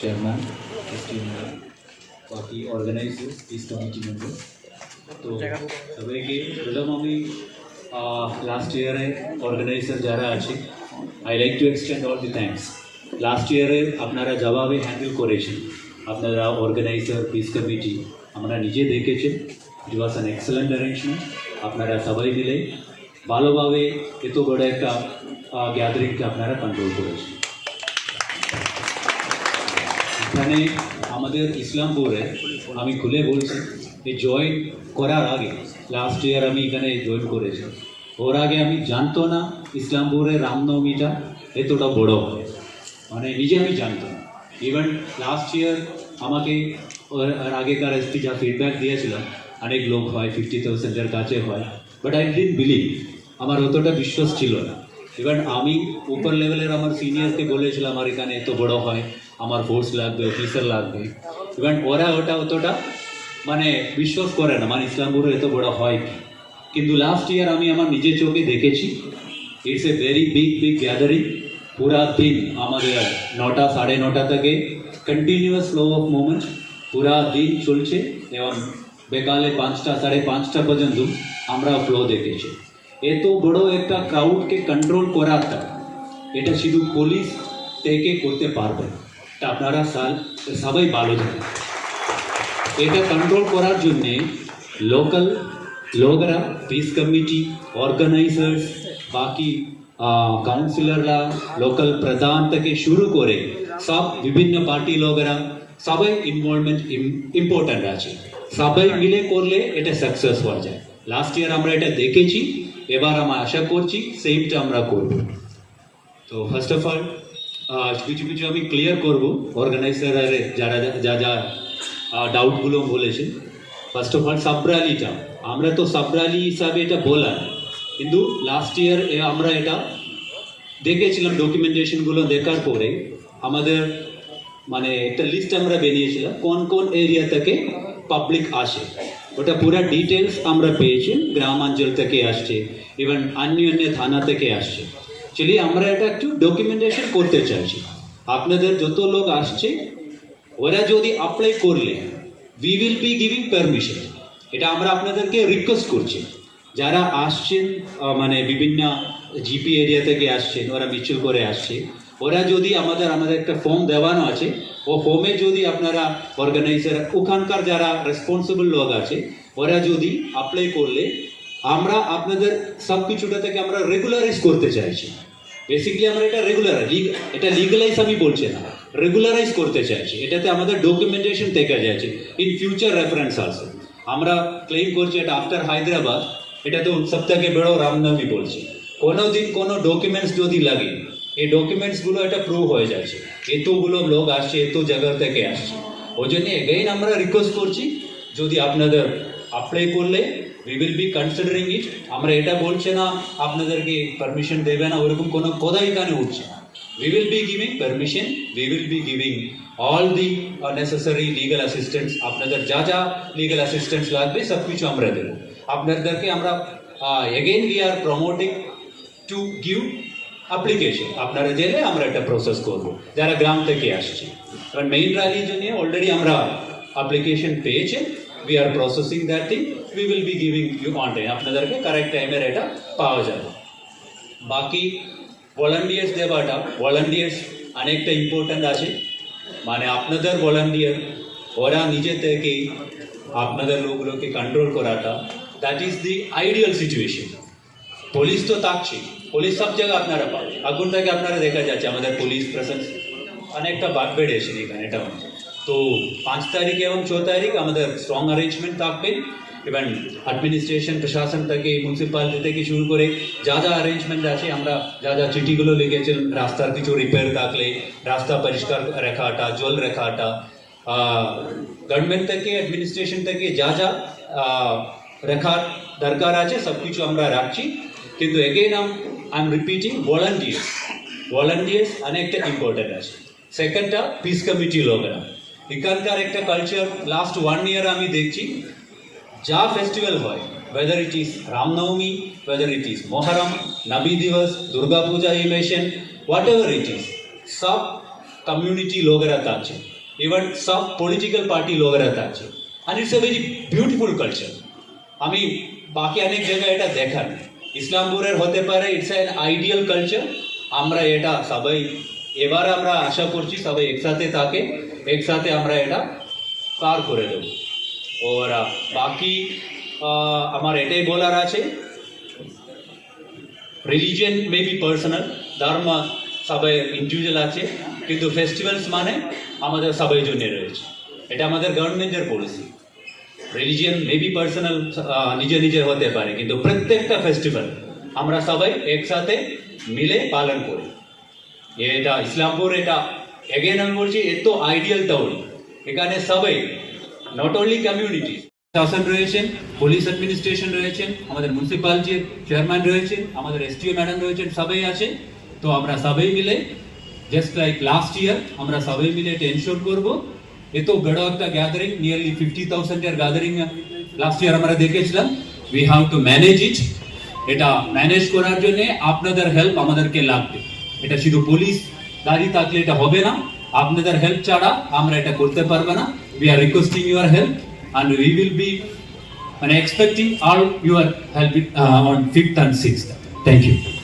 Chairman STM বাকি organiser peace committee member তো সবাইকে প্রথম আমি লাস্ট ইয়ারে অর্গানাইজার যারা আছে I like to extend all the thanks last ইয়ারে আপনারা জবাবে হ্যান্ডেল করেছেন আপনারা অর্গানাইজার পিস কমিটি আমরা নিজে দেখেছেন it was an excellent arrangement আপনারা সবাই মিলে ভালোভাবে এত বড় একটা গ্যাদারিংকে আপনারা কন্ট্রোল করেছেন এখানে আমাদের ইসলামপুরে আমি খুলে বলছি এই জয়েন করার আগে লাস্ট ইয়ার আমি এখানে জয়েন করেছি। ওর আগে আমি জানতো না ইসলামপুরে রামনবমীটা এতটা বড় হয়। মানে নিজে আমি জানতাম ইভেন লাস্ট ইয়ার আমাকে ওর আর আগেকার এসপি যা ফিডব্যাক দিয়েছিলাম, অনেক লোক হয় ফিফটি থাউজেন্ডের কাছে হয় বাট আই ডিন বিলিভ আমার অতটা বিশ্বাস ছিল না। ইভেন আমি উপর লেভেলের আমার সিনিয়রকে বলেছিলাম আমার এখানে এত বড় হয়। আমার ফোর্স লাগবে অফিসার লাগবে। ইভেন ওরা ওটা অতটা মানে বিশ্বাস করে না মানে ইসলামপুরে এত বড় হয় কি? কিন্তু লাস্ট ইয়ার আমি আমার নিজের চোখে দেখেছি it's a very big big gathering পুরা দিন আমাদের নটা, সাড়ে নটা থেকে কন্টিনিউয়াস ফ্লো অফ মুভমেন্ট পুরা দিন চলছে, এবং বেকালে পাঁচটা, সাড়ে পাঁচটা পর্যন্ত আমরা ফ্লো দেখেছি। এত বড় একটা ক্রাউডকে কন্ট্রোল করাটা, এটা শুধু পুলিশ থেকে করতে পারবে না। আপনারা সবাই ভালো জানেন। এটা কন্ট্রোল করার জন্যে লোকাল লোকরা পিস কমিটি অর্গানাইজার্স বাকি কাউন্সিলররা লোকাল প্রধান থেকে শুরু করে সব বিভিন্ন পার্টি লোকেরা সবাই ইনভলভমেন্ট ইম্পর্ট্যান্ট আছে। সবাই মিলে করলে এটা সাকসেস হওয়া যায়। লাস্ট ইয়ার আমরা এটা দেখেছি, এবার আমরা আশা করছি সেমটা আমরা করব। তো ফার্স্ট অফ অল কিছু কিছু আমি ক্লিয়ার করব। অর্গানাইজার যারা যা যা ডাউটগুলো বলেছেন। ফার্স্ট অফ অল সাবরালিটা আমরা তো সাবরালি হিসাবে এটা বলা কিন্তু লাস্ট ইয়ার আমরা এটা দেখেছিলাম ডকুমেন্টেশনগুলো দেখার পরে। আমাদের মানে একটা লিস্ট আমরা বেরিয়েছিলাম, কোন কোন এরিয়া থেকে পাবলিক আসে। ওটা পুরো ডিটেলস আমরা পেয়েছি গ্রামাঞ্চল থেকে আসছে ইভেন অন্য অন্য থানা থেকে আসছে। চলি আমরা এটা একটু ডকুমেন্টেশন করতে চাইছি। আপনাদের যত লোক আসছে, ওরা যদি অ্যাপ্লাই করলে we will be giving permission এটা আমরা আপনাদেরকে রিকোয়েস্ট করছি। যারা আসছেন মানে বিভিন্ন জিপি এরিয়া থেকে আসছেন, ওরা মিছিল করে আসছে। ওরা যদি আমাদের আমাদের একটা ফর্ম দেওয়ানো আছে, ও ফর্মে যদি আপনারা অর্গানাইজার ওখানকার যারা রেসপন্সিবল লোক আছে, ওরা যদি অ্যাপ্লাই করলে, আমরা আপনাদের সব কিছুটা থেকে আমরা রেগুলারাইজ করতে চাইছি। বেসিক্যালি আমরা এটা রেগুলার এটা লিগালাইজ আমি বলছি না। রেগুলারাইজ করতে চাইছি। এটাতে আমাদের ডকুমেন্টেশন থেকে যাচ্ছে। ইন ফিউচার রেফারেন্স আছে আমরা ক্লেম করছি এটা আফটার হায়দ্রাবাদ এটা তো সব থেকে বড় রামনবমী বলছি। কোনো দিন কোনো ডকুমেন্টস যদি লাগে, এই ডকুমেন্টসগুলো এটা প্রুভ হয়ে যাচ্ছে। এতগুলো লোক আসছে, এত জায়গা থেকে আসছে। ওই জন্য এগেইন আমরা রিকোয়েস্ট করছি, যদি আপনাদের অ্যাপ্লাই করলে we will be considering it আমরা এটা বলছে না আপনাদেরকে পারমিশন দেবে না ওরকম কোনো কথাই এখানে উঠছে না we will be giving permission we will be giving all the uh, necessary legal assistance আপনাদের যা যা legal assistance লাগবে সব কিছু আমরা দেব আপনাদেরকে আমরা again we are promoting to give application আপনারা জেলে আমরা একটা প্রসেস করব যারা গ্রাম থেকে আসছে কারণ মেইন র্যালির জন্য অলরেডি আমরা অ্যাপ্লিকেশন পেয়েছে we are processing that thing we will be giving you on আপনাদেরকে কারেক্ট টাইমের এটা পাওয়া যাবে। বাকি ভলান্টিয়ার্স দেওয়াটা ভলান্টিয়ার্স অনেকটা ইম্পর্ট্যান্ট আছে। মানে আপনাদের ভলান্টিয়ার ওরা নিজে থেকে আপনাদের লোকগুলোকে কন্ট্রোল করাটা that is the ideal situation police তো থাকছে। পুলিশ সব জায়গায় আপনারা পাবে এখন থেকে আপনারা দেখা যাচ্ছে, আমাদের পুলিশ প্রেসেন্স অনেকটা বাদ বেড়েছে এখানে এটা তো পাঁচ তারিখ এবং ছ তারিখ আমাদের স্ট্রং অ্যারেঞ্জমেন্ট থাকবে ইভেন অ্যাডমিনিস্ট্রেশন প্রশাসন থেকে মিউনিসিপ্যালিটি থেকে শুরু করে যা যা অ্যারেঞ্জমেন্ট আছে আমরা যা যা চিঠিগুলো লিখেছেন রাস্তার কিছু রিপেয়ার থাকলে রাস্তা পরিষ্কার রাখাটা জল রাখাটা গভর্নমেন্ট থেকে অ্যাডমিনিস্ট্রেশন থেকে যা যা আহ, রাখার দরকার আছে সব কিছু আমরা রাখছি কিন্তু again I am repeating volunteers volunteers অনেকটা ইম্পর্টেন্ট আছে সেকেন্ডটা পিস কমিটি লোকেরা এখানকার একটা কালচার লাস্ট ওয়ান ইয়ার আমি দেখছি। যা ফেস্টিভ্যাল হয় whether it is Ramnavami whether it is is Moharam, দিবস Divas, Durga Puja Imation, whatever it is, সব কমিউনিটি লোকেরা আছে ইভেন সব পলিটিক্যাল পার্টি লোকেরা আছে and it's a very beautiful culture আমি বাকি অনেক জায়গায় এটা দেখার। ইসলামপুরের হতে পারে ইটস এন আইডিয়াল কালচার আমরা এটা সবাই এবার আমরা আশা করছি সবাই একসাথে থাকে, একসাথে আমরা এটা পার করে দেবো। ওর বাকি আমার এটাই বলার আছে রিলিজিয়ন মে বি পার্সোনাল ধর্ম সবাই ইন্ডিভিজুয়াল আছে, কিন্তু ফেস্টিভ্যালস মানে আমাদের সবাই জন্য রয়েছে। এটা আমাদের গভর্নমেন্টের policy religion may be personal নিজে নিজে হতে পারে, কিন্তু প্রত্যেকটা ফেস্টিভ্যাল আমরা সবাই একসাথে মিলে পালন করি। এটা ইসলামপুর, এটা এগেন আমি বলছি এত আইডিয়াল টাউন এখানে সবাই নট অনলি কমিউনিটি শাসন রয়েছেন পুলিশ অ্যাডমিনিস্ট্রেশন রয়েছেন আমাদের মিউনিসিপালিটির চেয়ারম্যান রয়েছেন আমাদের এসটিও ম্যাডাম রয়েছেন সবাই আছে। তো আমরা সবাই মিলে জাস্ট লাইক লাস্ট ইয়ার আমরা সবাই মিলে এটা এনশোর করব। এত বড় একটা গ্যাদারিং নিয়ারলি ফিফটি থাউজেন্ডের গ্যাদারিং লাস্ট ইয়ার আমরা দেখেছিলাম। We have to manage it এটা ম্যানেজ করার জন্য আপনাদের হেল্প আমাদেরকে লাগবে। এটা শুধু পুলিশ দাঁড়িয়ে থাকলে এটা হবে না আপনাদের হেল্প ছাড়া আমরা এটা করতে পারব না we are requesting your help we will be and expecting all your help uh, on 5th and 6th. Thank you.